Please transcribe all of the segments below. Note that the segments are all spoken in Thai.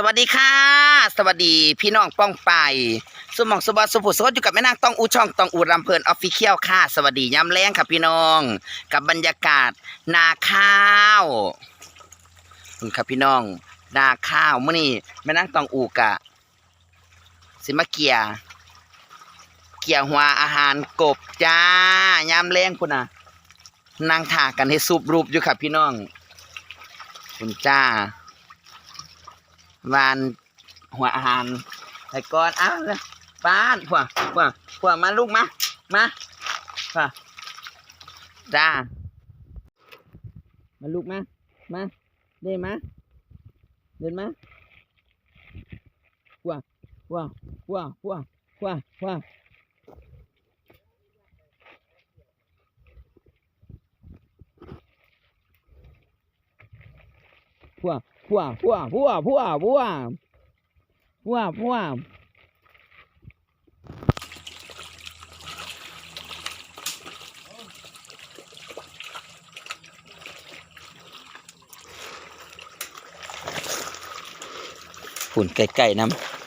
สวัสดีค่ะ สวัสดีพี่น้องป้องไปสมองสบัสสุภุสวัสดิ์อยู่กับแม่นางต้องอูช่องต้องอูรำเพลินออฟฟิเชียลค่ะ สวัสดีย้ำแรงค่ะพี่น้อง กับบรรยากาศนาข้าวคุณครับพี่น้องนาข้าวเมื่อนี้แม่นางต้องอูกะสิมาเกียร์เกียร์หัวอาหารกบจ้ายามแรงพุ่นน่ะนั่งถากันให้ซุบรูปอยู่ค่ะพี่น้องคุณจ้า vàn hỏa hàn. Thầy con, áo lên bán hỏa hỏa hỏa mà lúc mà mà hỏa ra. Mà lúc mà mà đây mà lên mà hỏa hỏa hỏa hỏa hỏa hỏa hỏa พวกพวกพวกพวกพวกพวกพวกฝุ่นใก่ๆน้ำ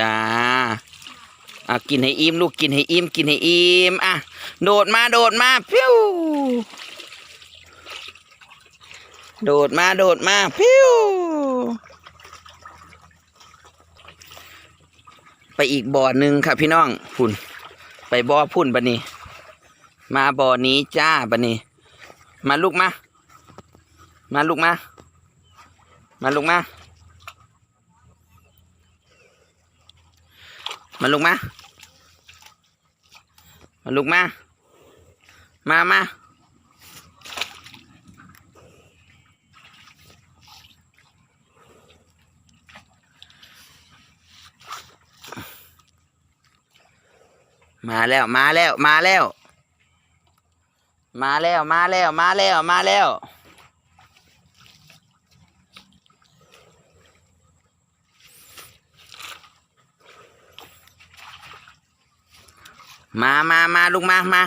จ้าอะกินให้อิ่มลูกกินให้อิ่มกินให้อิ่มอะโดดมาโดดมาพิ้วโดดมาโดดมาพิ้วไปอีกบ่อหนึ่งค่ะพี่น้องพุ่น ไปบ่อพุ่นบันนี้ มาบ่อนี้จ้าบันนี้ มาลูกมา มาลูกมา มาลูกมา มาลูกมา มาลูกมา มามามาแล้วมาแล้วมาแล้ว มาแล้วมาแล้วมาแล้วมาแล้ว มามามาลูกมามา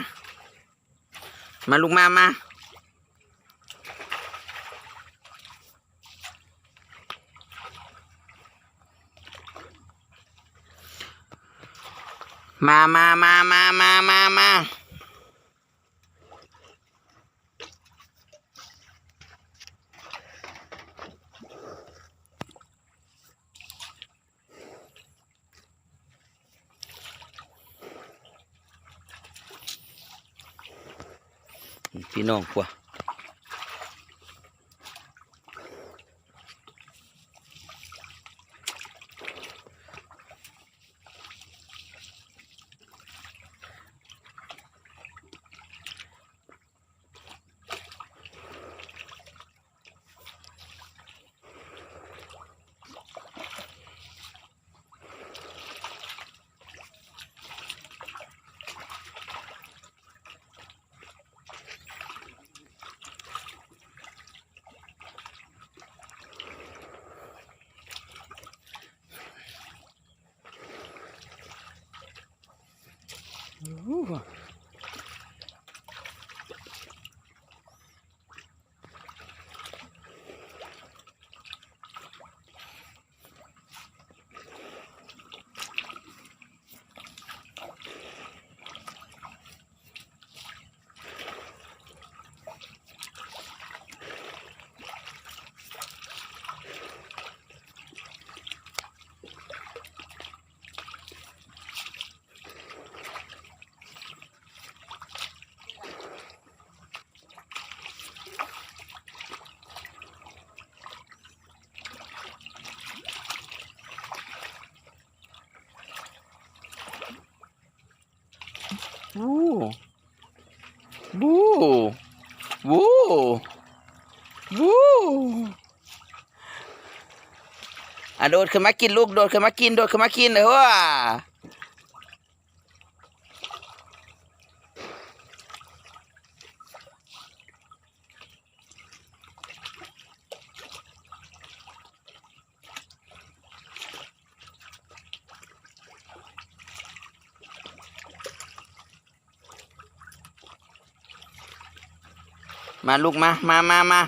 มาลูกมามามามามามามามามา พี่น้องพวก 有五个 บูบูบูอะโดดขึ้นมากินลูกโดดขึ้นมากินโดดขึ้นมากินเด้อ มาลูกมา มามามา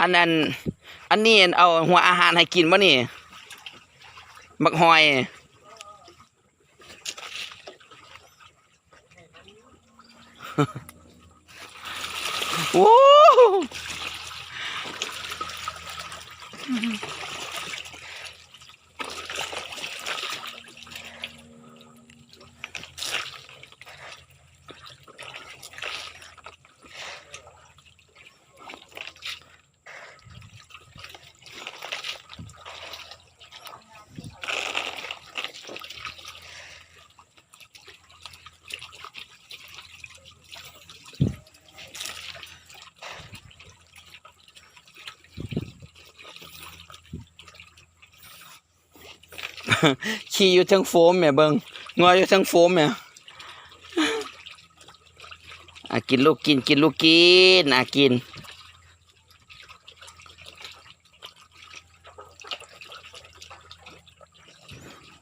อันนั้นอันนี้เอาหัวอาหารให้กินบ่นี่บักหอยโอ้ ขี่อยู่เทั้งโฟมแม่เบิงงอยอยู่เทั้งโฟมแม่อะกินลูกกินกินลูกกินอะกิน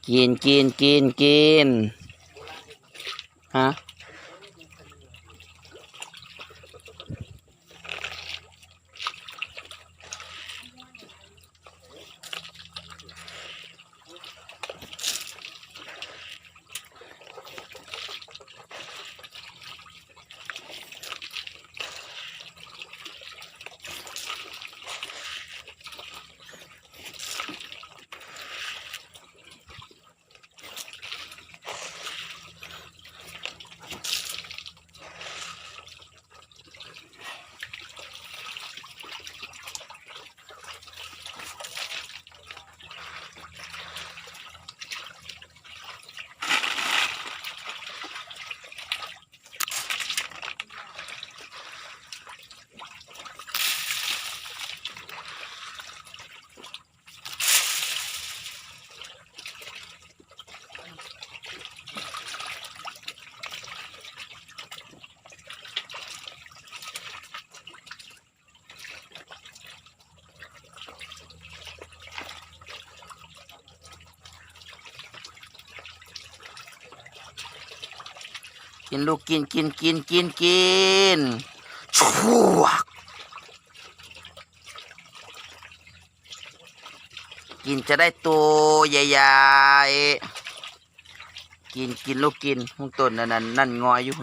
กินกินกินกินฮะ กินลูกกินกินกินกินกินชั่วกินจะได้ตัวใหญ่ๆกินกินลูกกินหุงต้นนั่นนั่นนั่นงอยอยู่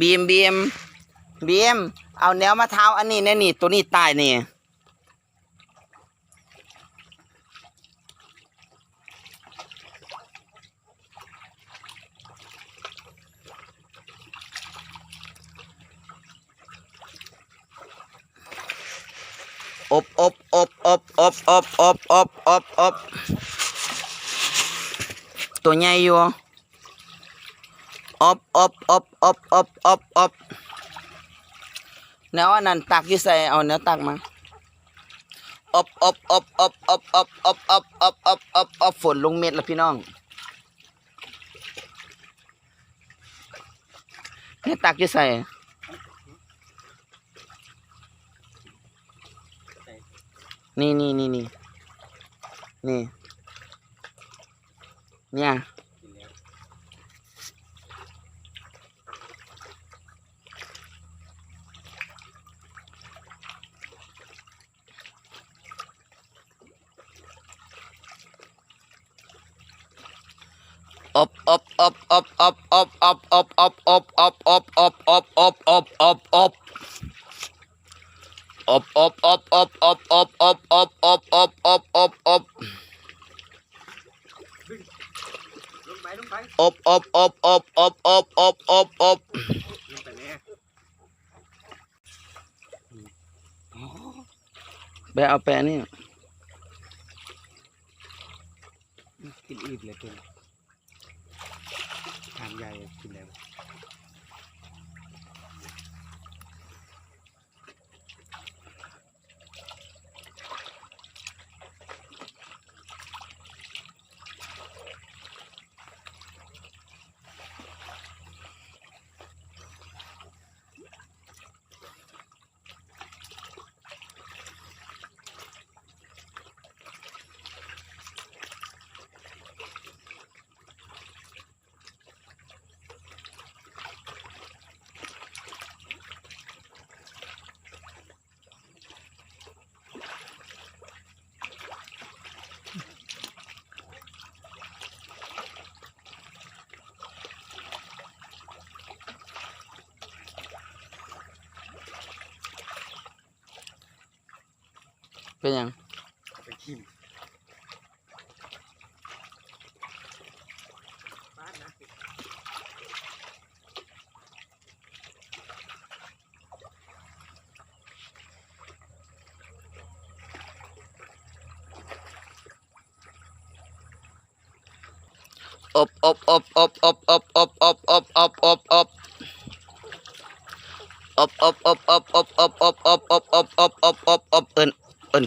บีมบีมบีมเอาแนวมาเท้าอันนี้แน่นี่ตัวนี้ตายนี่อบอบอบอบอบอบอบอบอบอบตัวใหญ่อยู่อบอบ อบอบอบอบอบแนวอันนั้นตักยู่ใส่เอาเนื้อตักมาอบอบอบอบอบอบอบอบอบอบอบอบฝนลงเม็ดแล้วพี่น้องเนี่ยตักอยู่ใส่นี่นี่นี่นี่นี่เนี่ย อบอบอบอบอบอบอบอบอบอบอบอบอบอบอบอบอบอบอบลงไปลงไปอบอบอบอบอบอบอบอบอบลงไปเนี่ยไปเอาแปะนี่กินอีกเลยตัวทางใหญ่กินแล้ว เป็นหยังไปกินบ้านนะอบอบอบอบอบอบอบอบอบอบอบอบอบอบอบ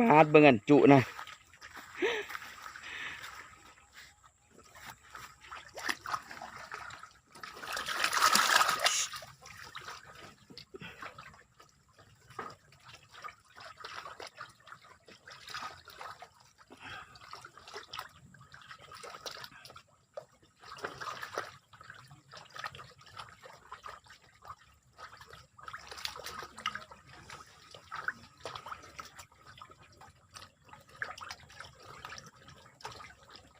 บาดเบิ่งอันจุนะ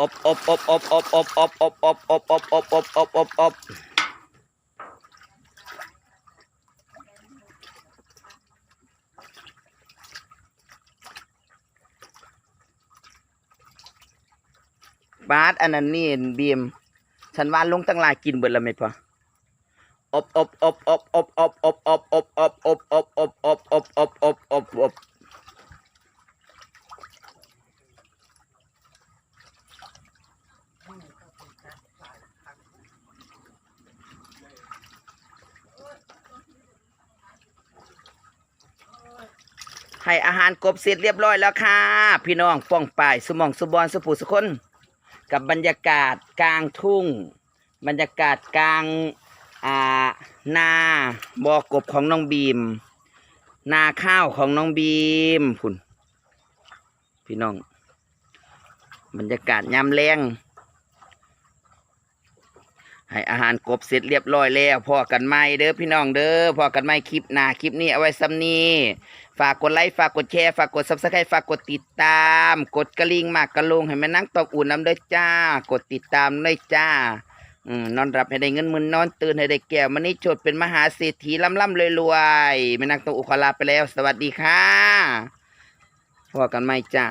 อบอบอบอบอบอบอบอบอบอบอบอบอบอบอบอบอบอบบาสอันนั้นนี่บีมฉันว่าลงตั้งหลายกินเบิดแล้วไหมพออบอบอบอบอบอบอบอบอบอบอบอบอบอบอบอบอบอบอบให้อารกบเสร็จเรียบร้อยแล้วค่ะ พี่น้องป้องป่ายสมองสุบอนสุผูสุคน กับบรรยากาศกลางทุ่ง บรรยากาศกลางอ่านาบอกบของน้องบีม นาข้าวของน้องบีมพุ่นพี่น้อง บรรยากาศยามแรง ให้อาหารกบเสร็จเรียบร้อยแล้วพอกันไหมเด้อพี่น้องเด้อพอกันไหมคลิปหน้าคลิปนี้เอาไว้ซ้ำนี้ฝากกดไลค์ฝากกดแชร์ฝากกดซับสไครต์ฝากกดติดตาม กดกระลิงมากกระลงให้แม่นั่งตอกอุ่นน้ำด้วยจ้า กดติดตามด้วยจ้าอืมนอนรับให้ได้เงินหมืนนอนตื่นให้ได้แก้วมันนี้โจทย์เป็นมหาเศรษฐีล่ำล่ำรวยรวยๆแม่นักตองอุคลาไปแล้ว สวัสดีค่ะพบกันใหม่จ้า